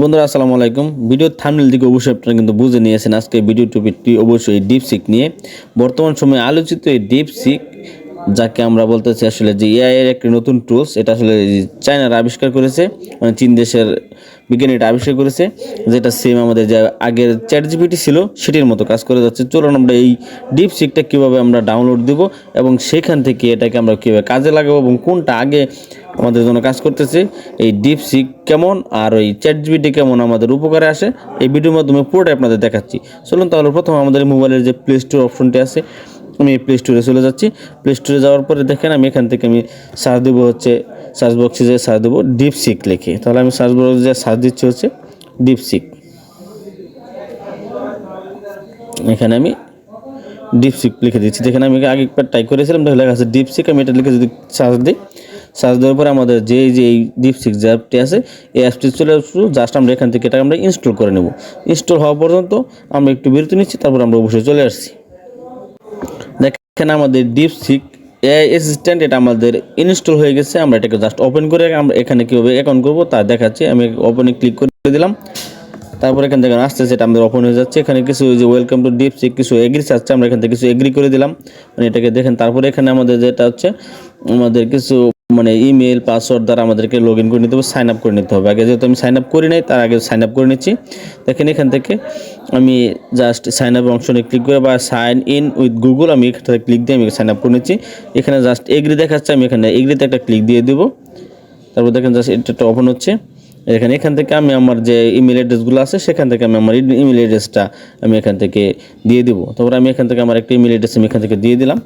বন্ধুরা, আসসালামু আলাইকুম। ভিডিও থামনেল দিকে অবশ্যই আপনারা কিন্তু বুঝে নিয়েছেন আজকে ভিডিও টপিকটি অবশ্যই ডিপসিক নিয়ে। বর্তমান সময়ে আলোচিত এই ডিপসিক যাকে আমরা বলতেছি আসলে যে এআই এর একটি নতুন টুলস এটা আসলে চায়নার আবিষ্কার করেছে মানে চীন দেশের বিজ্ঞানী এটা আবিষ্কার করেছে, যেটা সেম আমাদের যে আগের চ্যাট জিপিটি ছিল, সেটির মতো কাজ করে যাচ্ছে। চলুন আমরা এই ডিপসিকটা কীভাবে আমরা ডাউনলোড দিব এবং সেখান থেকে এটাকে আমরা কীভাবে কাজে লাগাবো এবং কোনটা আগে আমাদের জন্য কাজ করতেছে, এই ডিপসিক কেমন আর ওই চ্যাট জিবিটি কেমন আমাদের উপকারে আসে, এই ভিডিওর মাধ্যমে পুরোটাই আপনাদের দেখাচ্ছি। চলুন তাহলে প্রথম আমাদের মোবাইলের যে প্লে স্টোর অপশনটি আছে আমি প্লে স্টোরে চলে যাচ্ছি। প্লে স্টোরে যাওয়ার পরে দেখেন আমি এখান থেকে আমি সার্চ দেবো হচ্ছে সার্চ বক্সে যে সার্চ দেবো ডিপসিক লিখে। তাহলে আমি সার্চ বক্সে যে সার্চ দিচ্ছি হচ্ছে ডিপসিক এখানে আমি ডিপসিক লিখে দিচ্ছি। যেখানে আমি আগে একবার টাইপ করেছিলাম দেখে লেখা আছে ডিপসিক আমি এটা লিখে যদি সার্চ দিই সার্চ দেওয়ার পরে আমাদের যে যে এই ডিপসিক যে অ্যাপটি আছে, এই অ্যাপটি চলে আসলো। জাস্ট আমরা এখান থেকে এটা আমরা ইনস্টল করে নেব। ইনস্টল হওয়া পর্যন্ত আমরা একটু বিরতি নিচ্ছি, তারপর আমরা অবশ্যই চলে আসছি। দেখেন আমাদের ডিপসিক এআই অ্যাসিস্ট্যান্ট এটা আমাদের ইনস্টল হয়ে গেছে। আমরা এটাকে জাস্ট ওপেন করে আমরা এখানে কীভাবে অ্যাকাউন্ট করব তা দেখাচ্ছি। আমি ওপেনে ক্লিক করে দিলাম। তারপর এখান থেকে আস্তে এটা আমাদের ওপেন হয়ে যাচ্ছে। এখানে কিছু যে ওয়েলকাম টু ডিপসিক কিছু এগ্রি আসছে আমরা এখান থেকে কিছু এগ্রি করে দিলাম। মানে এটাকে দেখেন, তারপরে এখানে আমাদের যেটা হচ্ছে, আমাদের কিছু মানে ইমেল পাসওয়ার্ড দ্বারা আমাদেরকে লগ ইন করে নিতে হবে সাইন আপ করে নিতে হবে। আগে যেহেতু আমি সাইন আপ করি নাই, তার আগে সাইন আপ করে নিচ্ছি। দেখেন এখান থেকে আমি জাস্ট সাইন আপ অপশনে ক্লিক করে বা সাইন ইন উইথ গুগল আমি এখান ক্লিক দিয়ে আমি সাইন আপ করে নিচ্ছি। এখানে জাস্ট এগ্রি দেখাচ্ছে, আমি এখানে এগ্রিতে একটা ক্লিক দিয়ে দেবো। তারপর দেখেন জাস্ট এটা ওপেন হচ্ছে। এখানে এখান থেকে আমি আমার যে ইমেল অ্যাড্রেসগুলো আছে, সেখান থেকে আমি আমার ইমেল অ্যাড্রেসটা আমি এখান থেকে দিয়ে দেবো। তারপর আমি এখান থেকে আমার একটা ইমেল অ্যাড্রেস আমি এখান থেকে দিয়ে দিলাম।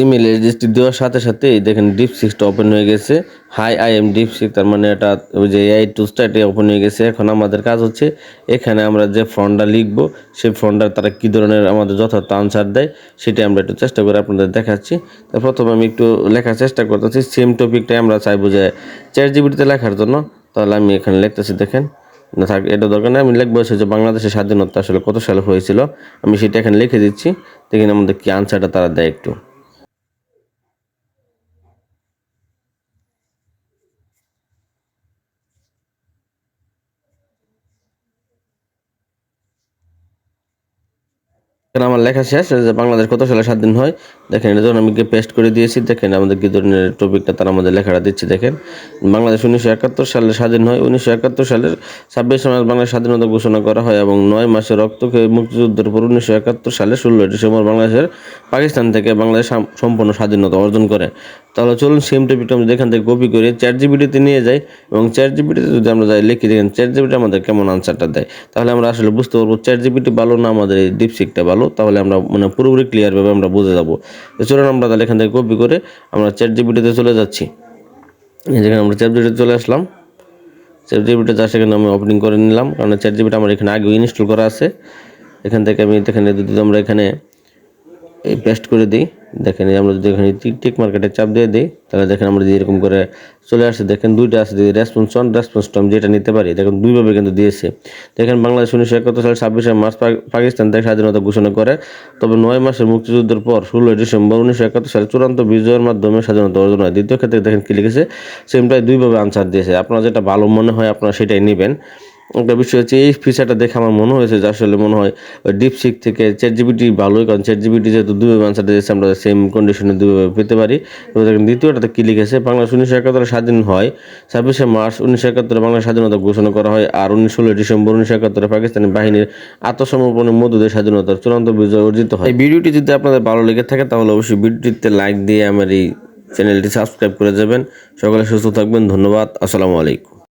ইমেল অ্যাড্রেসটি দেওয়ার সাথে সাথে দেখেন ডিপ সিক্সটা ওপেন হয়ে গেছে। Hi I am DeepSeek তার মানে এটা ওই যে এআই টুসটা এটা ওপেন হয়ে গেছে। এখন আমাদের কাজ হচ্ছে এখানে আমরা যে ফর্মটা লিখব, সেই ফর্মটা তারা কী ধরনের আমাদের যথার্থ আনসার দেয় সেটা আমরা একটু চেষ্টা করে আপনাদের দেখাচ্ছি। তো প্রথমে আমি একটু লেখার চেষ্টা করতেছি। সেম টপিকটাই আমরা চাইব যে চার জিবিটিতে লেখার জন্য। তাহলে আমি এখানে লিখতেছি, দেখেন। না থাক, এটা দরকার নেই। আমি লিখব হচ্ছে যে বাংলাদেশের স্বাধীনতা আসলে কত সালে হয়েছিল? আমি সেটা এখানে লিখে দিচ্ছি। দেখেন আমাদের কি আনসারটা তারা দেয় একটু। এখানে আমার লেখা শেষ যে বাংলাদেশ কত সালে স্বাধীন হয়? দেখেন এটা যখন আমি পেস্ট করে দিয়েছি। দেখেন, আমাদের কি ধরনের টপিকটা তারা আমাদের লেখাটা দিচ্ছি, দেখেন। বাংলাদেশ উনিশশো একাত্তর সালে স্বাধীন হয়। উনিশশো একাত্তর সালের ছাব্বিশে মার্চ বাংলাদেশ স্বাধীনতা ঘোষণা করা হয় এবং নয় মাসে রক্তকে মুক্তিযুদ্ধের পর উনিশশো একাত্তর সালে ষোলোই ডিসেম্বর বাংলাদেশের পাকিস্তান থেকে বাংলাদেশ সম্পূর্ণ স্বাধীনতা অর্জন করে। তাহলে চলুন সেম টপিকটা আমি এখান থেকে কপি করে চ্যাট জিবিটিতে নিয়ে যাই এবং চ্যাট জিবিটিতে যদি আমরা যাই, লিখি দেখেন চ্যাট জিবিটি আমাদের কেমন আনসারটা দেয়? তাহলে আমরা আসলে বুঝতে পারব চ্যাট জিবিটি ভালো না আমাদের এই ডিপসিকটা ভালো, তাহলে আমরা মানে পুরোপুরি ক্লিয়ারভাবে আমরা বুঝে যাব। তো চলুন আমরা তাহলে এখান থেকে কপি করে আমরা চ্যাট জিবিটিতে চলে যাচ্ছি। যেখানে আমরা চ্যাট জিবিটিতে চলে আসলাম। চ্যাট জিবিটি যা সেখানে আমি ওপেনিং করে নিলাম, কারণ চ্যাট জিবিটি আমার এখানে আগে ইনস্টল করা আছে। এখান থেকে আমি এখানে যদি আমরা এখানে এই পেস্ট করে দিই। দেখেন আমরা যদি এখানে টিক মার্কেটে চাপ দিয়ে দিই, তাহলে দেখেন আমরা যদি এরকম করে চলে আসছে দেখেন দুইটা আছে, যদি রেসপন্স অন রেসপন্স টু আমি যেটা নিতে পারি, দেখেন দুইভাবে কিন্তু দিয়েছে। দেখেন বাংলাদেশ উনিশশো একাত্তর সালে ছাব্বিশে মার্চ পাকিস্তান থেকে স্বাধীনতা ঘোষণা করে, তবে নয় মাসের মুক্তিযুদ্ধের পর ষোলোই ডিসেম্বর উনিশশো একাত্তর সালে চূড়ান্ত বিজয়ের মাধ্যমে স্বাধীনতা অর্জন হয়। দ্বিতীয় ক্ষেত্রে দেখেন কি লিখেছে সেমটাই দুইভাবে আনসার দিয়েছে। আপনারা যেটা ভালো মনে হয়, আপনারা সেটাই নেবেন। একটা বিষয় হচ্ছে, এই ফিচারটা দেখে আমার মনে হয়েছে যে আসলে মনে হয়, ওই ডিপসিক থেকে চ্যাট জিবিটি ভালোই, কারণ চ্যাট জিবিটি যেহেতু দুইভাবে আনসার দিয়েছে, আমরা সেম কন্ডিশনে দুইভাবে পেতে পারি। দেখেন, দ্বিতীয়টাতে কী লিখেছে? বাংলাদেশ উনিশশো একাত্তরে স্বাধীন হয়, ছাব্বিশে মার্চ উনিশশো একাত্তরে বাংলাদেশ স্বাধীনতা ঘোষণা করা হয়, আর উনিশ ডিসেম্বর উনিশশো একাত্তরে পাকিস্তানি বাহিনীর আত্মসমর্পণের মধ্য দিয়ে স্বাধীনতার চূড়ান্ত বিজয় অর্জিত হয়। এই ভিডিওটি যদি আপনাদের ভালো লেগে থাকে, তাহলে অবশ্যই ভিডিওটিতে লাইক দিয়ে আমার এই চ্যানেলটি সাবস্ক্রাইব করে যাবেন। সকলে সুস্থ থাকবেন, ধন্যবাদ, আসসালামু আলাইকুম।